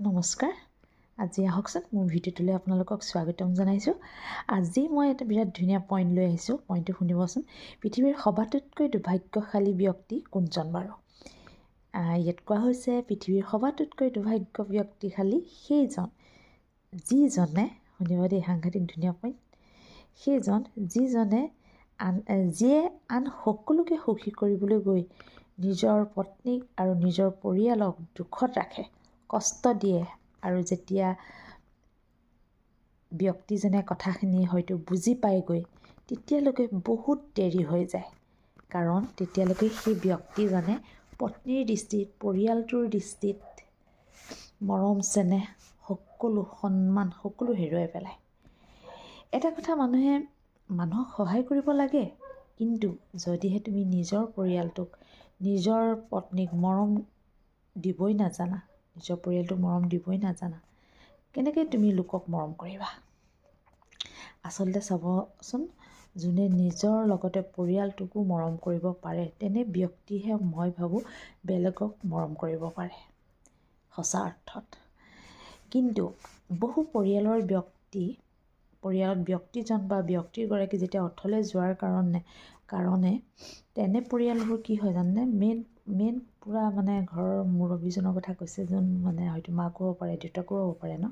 নমস্কাৰ। আজি আহকচোন মোৰ ভিডিঅ'টোলৈ আপোনালোকক স্বাগতম জনাইছোঁ। আজি মই এটা বিৰাট ধুনীয়া পইণ্ট লৈ আহিছোঁ পইণ্টটো শুনিবচোন। পৃথিৱীৰ সবাতোতকৈ দুৰ্ভাগ্যশালী ব্যক্তি কোনজন বাৰু? ইয়াত কোৱা হৈছে পৃথিৱীৰ সবাতোতকৈ দুৰ্ভাগ্য ব্যক্তিশালী সেইজন যিজনে শুনিব দেই সাংঘাতিক ধুনীয়া পইণ্ট সেইজন যিজনে আন যিয়ে আন সকলোকে সুখী কৰিবলৈ গৈ নিজৰ পত্নীক আৰু নিজৰ পৰিয়ালক দুখত ৰাখে। কষ্ট দিয়ে আৰু যেতিয়া ব্যক্তিজনে কথাখিনি হয়তো বুজি পায়গৈ তেতিয়ালৈকে বহুত দেৰি হৈ যায়। কাৰণ তেতিয়ালৈকে সেই ব্যক্তিজনে পত্নীৰ দৃষ্টিত পৰিয়ালটোৰ দৃষ্টিত মৰম চেনেহ সকলো সন্মান সকলো হেৰুৱাই পেলায়। এটা কথা মানুহে মানুহক সহায় কৰিব লাগে কিন্তু যদিহে তুমি নিজৰ পৰিয়ালটোক নিজৰ পত্নীক মৰম দিবই নাজানা নিজৰ পৰিয়ালটোক মৰম দিবই নাজানা। কেনেকৈ তুমি লোকক মৰম কৰিবা? আচলতে চাবচোন যোনে নিজৰ লগতে পৰিয়ালটোকো মৰম কৰিব পাৰে তেনে ব্যক্তিহে মই ভাবোঁ বেলেগক মৰম কৰিব পাৰে। সঁচা অৰ্থত। কিন্তু বহু পৰিয়ালৰ ব্যক্তি পৰিয়ালত ব্যক্তিজন বা ব্যক্তিগৰাকী যেতিয়া অথলে যোৱাৰ কাৰণে কাৰণে তেনে পৰিয়ালবোৰ কি হয় জানেনে? মেইন মেইন পূৰা মানে ঘৰৰ মুৰব্বীজনৰ কথা কৈছে যোন মানে হয়তো মাকো হ'ব পাৰে দেউতাকো হ'ব পাৰে ন?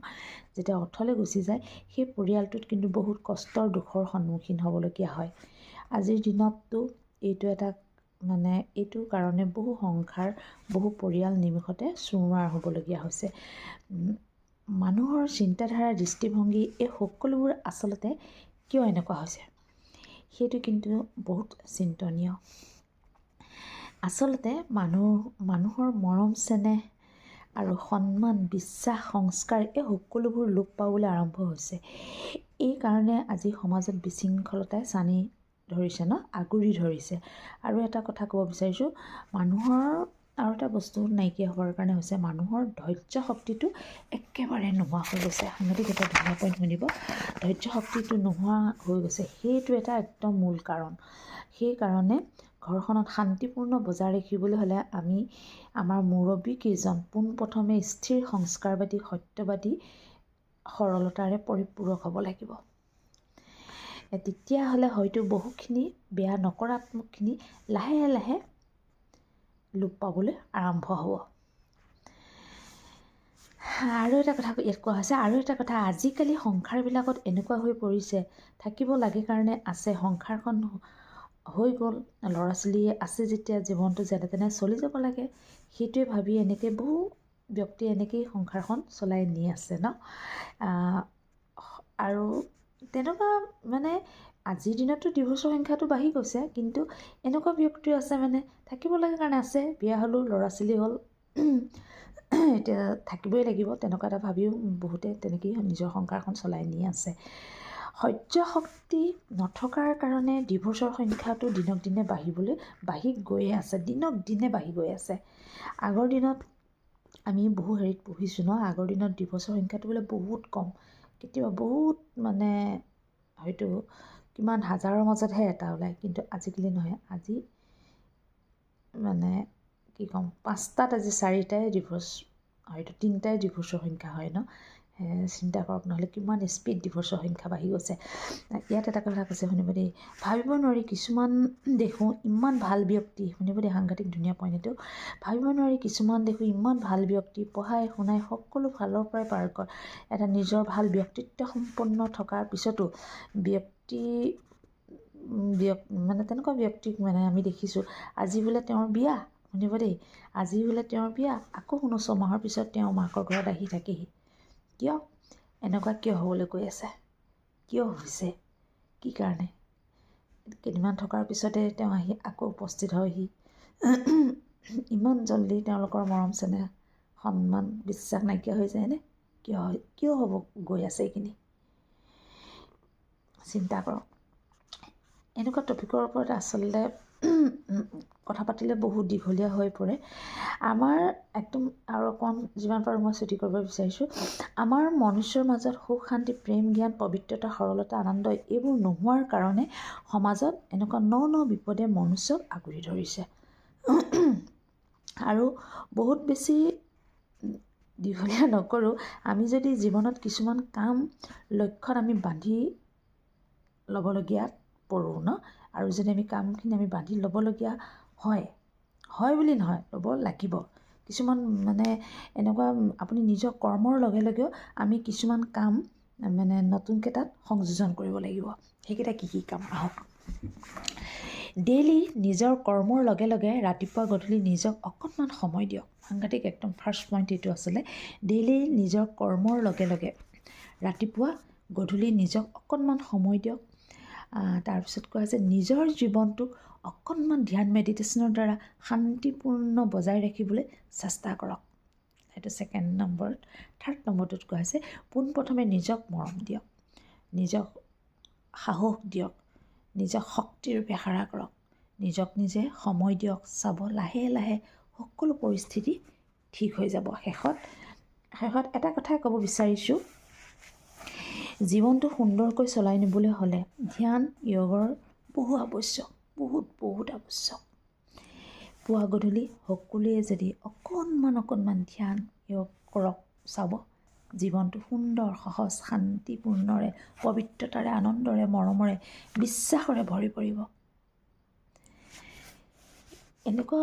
যেতিয়া অথলে গুচি যায় সেই পৰিয়ালটোত কিন্তু বহুত কষ্টৰ দুখৰ সন্মুখীন হ'বলগীয়া হয়। আজিৰ দিনততো এইটো এটা মানে এইটো কাৰণে বহু সংসাৰ বহু পৰিয়াল নিমিষতে চুৰমাৰ হ'বলগীয়া হৈছে। মানুহৰ চিন্তাধাৰা দৃষ্টিভংগী এই সকলোবোৰ আচলতে কিয় এনেকুৱা হৈছে? সেইটো কিন্তু বহুত চিন্তনীয়। আচলতে মানুহ মানুহৰ মৰম চেনেহ আৰু সন্মান বিশ্বাস সংস্কাৰ এই সকলোবোৰ লোপ পাবলৈ আৰম্ভ হৈছে। এই কাৰণে আজি সমাজত বিশৃংখলতাই চানি ধৰিছে ন আগুৰি ধৰিছে। আৰু এটা কথা ক'ব বিচাৰিছোঁ মানুহৰ আৰু এটা বস্তু নাইকিয়া হোৱাৰ কাৰণে হৈছে মানুহৰ ধৈৰ্য শক্তিটো একেবাৰে নোহোৱা হৈ গৈছে। সাংঘাতিক এটা ধুনীয়া পইণ্ট শুনিব ধৈৰ্য শক্তিটো নোহোৱা হৈ গৈছে। সেইটো এটা একদম মূল কাৰণ। সেইকাৰণে ঘৰখনত শান্তিপূৰ্ণ বজাই ৰাখিবলৈ হ'লে আমি আমাৰ মুৰব্বীকেইজন পোনপ্ৰথমে স্থিৰ সংস্কাৰবাদী সত্যবাদী সৰলতাৰে পৰিপূৰক হ'ব লাগিব। তেতিয়াহ'লে হয়তো বহুখিনি বেয়া নকাৰাত্মকখিনি লাহে লাহে লোপ পাবলৈ আৰম্ভ হ'ব। আৰু এটা কথা ইয়াত কোৱা হৈছে আৰু এটা কথা আজিকালি সংসাৰবিলাকত এনেকুৱা হৈ পৰিছে থাকিব লাগে কাৰণে আছে সংসাৰখন হৈ গ'ল। ল'ৰা ছোৱালী আছে যেতিয়া জীৱনটো যেনে তেনে চলি যাব লাগে সেইটোৱে ভাবি এনেকৈ বহু ব্যক্তিয়ে এনেকেই সংসাৰখন চলাই নি আছে ন? আৰু তেনেকুৱা মানে আজিৰ দিনততো ডিভৰ্চৰ সংখ্যাটো বাঢ়ি গৈছে কিন্তু এনেকুৱা ব্যক্তিও আছে মানে থাকিব লাগে কাৰণে আছে। বিয়া হ'লোঁ ল'ৰা ছোৱালী হ'ল। এতিয়া থাকিবই লাগিব তেনেকুৱা এটা ভাবিও বহুতে তেনেকেই নিজৰ সংসাৰখন চলাই নি আছে। সহ্য শক্তি নথকাৰ কাৰণে ডিভৰ্চৰ সংখ্যাটো দিনক দিনে বাঢ়িবলৈ বাঢ়ি গৈয়ে আছে দিনক দিনে বাঢ়ি গৈ আছে। আগৰ দিনত আমি বহু হেৰিত পঢ়িছোঁ ন আগৰ দিনত ডিভৰ্চৰ সংখ্যাটো বোলে বহুত কম। কেতিয়াবা বহুত মানে হয়তো কিমান হাজাৰৰ মাজতহে এটা ওলায় কিন্তু আজিকালি নহয় আজি মানে কি ক'ম পাঁচটাত আজি চাৰিটাই ডিভৰ্চ হয়তো তিনিটাই ডিভৰ্চৰ সংখ্যা হয় ন। চিন্তা কৰক নহ'লে কিমান স্পীড ডিভৰ্চৰ সংখ্যা বাঢ়ি গৈছে। ইয়াত এটা কথা কৈছে শুনিব দেই ভাবিব নোৱাৰি কিছুমান দেখোঁ ইমান ভাল ব্যক্তি শুনিব দেই সাংঘাতিক ধুনীয়া পইণ্ট এইটো ভাবিব নোৱাৰি কিছুমান দেখোঁ ইমান ভাল ব্যক্তি পঢ়াই শুনাই সকলো ফালৰ পৰাই পাৰ কৰ। এটা নিজৰ ভাল ব্যক্তিত্ব সম্পন্ন থকাৰ পিছতো ব্যক্তি মানে তেনেকুৱা ব্যক্তিক মানে আমি দেখিছোঁ। আজি বোলে তেওঁৰ বিয়া শুনিব দেই আজি বোলে তেওঁৰ বিয়া আকৌ শুনো ছমাহৰ পিছত তেওঁ মাকৰ ঘৰত আহি থাকেহি কিয়? এনেকুৱা কিয় হ'বলৈ গৈ আছে? কিয় হৈছে? কি কাৰণে? কেইদিনমান থকাৰ পিছতে তেওঁ আহি আকৌ উপস্থিত হয়হি। ইমান জল্দি তেওঁলোকৰ মৰম চেনেহ সন্মান বিশ্বাস নাইকিয়া হৈ যায়নে? কিয় হয় কিয় হ'ব গৈ আছে এইখিনি? চিন্তা কৰক। এনেকুৱা টপিকৰ ওপৰত আচলতে কথা পাতিলে বহুত দীঘলীয়া হৈ পৰে। আমাৰ একদম আৰু অকণ যিমান পাৰোঁ মই ছুটি কৰিব বিচাৰিছোঁ। আমাৰ মনুষ্যৰ মাজত সুখ শান্তি প্ৰেম জ্ঞান পবিত্ৰতা সৰলতা আনন্দ এইবোৰ নোহোৱাৰ কাৰণে সমাজত এনেকুৱা ন ন বিপদে মনুষ্যক আগুৰি ধৰিছে। আৰু বহুত বেছি দীঘলীয়া নকৰোঁ আমি যদি জীৱনত কিছুমান কাম লক্ষ্যত আমি বান্ধি ল'বলগীয়াত পৰোঁ ন? আৰু যদি আমি কামখিনি আমি বান্ধি ল'বলগীয়া হয়। হয় বুলি নহয় ল'ব লাগিব। কিছুমান মানে এনেকুৱা আপুনি নিজৰ কৰ্মৰ লগে লগেও আমি কিছুমান কাম মানে নতুনকৈ তাত সংযোজন কৰিব লাগিব। সেইকেইটা কি কি কাম? আহক। ডেইলি নিজৰ কৰ্মৰ লগে লগে ৰাতিপুৱা গধূলি নিজক অকণমান সময় দিয়ক। সাংঘাতিক একদম ফাৰ্ষ্ট পইণ্ট এইটো আছিলে। ডেইলি নিজৰ কৰ্মৰ লগে লগে ৰাতিপুৱা গধূলি নিজক অকণমান সময় দিয়ক। তাৰপিছত কোৱা হৈছে নিজৰ জীৱনটোক অকণমান ধ্যান মেডিটেশ্যনৰ দ্বাৰা শান্তিপূৰ্ণ বজাই ৰাখিবলৈ চেষ্টা কৰক। সেইটো ছেকেণ্ড নম্বৰত থাৰ্ড নম্বৰটোত কোৱা হৈছে পোনপ্ৰথমে নিজক মৰম দিয়ক নিজক সাহস দিয়ক নিজক শক্তিৰূপে সাৰা কৰক নিজক নিজে সময় দিয়ক চাব লাহে লাহে সকলো পৰিস্থিতি ঠিক হৈ যাব। শেষত শেষত এটা কথাই ক'ব বিচাৰিছোঁ জীৱনটো সুন্দৰকৈ চলাই নিবলৈ হ'লে ধ্যান য়োগৰ বহু আৱশ্যক বহুত বহুত আৱশ্যক। পুৱা গধূলি সকলোৱে যদি অকণমান অকণমান ধ্যান য়োগ কৰক চাব জীৱনটো সুন্দৰ সহজ শান্তিপূৰ্ণৰে পবিত্ৰতাৰে আনন্দৰে মৰমৰে বিশ্বাসৰে ভৰি পৰিব। এনেকুৱা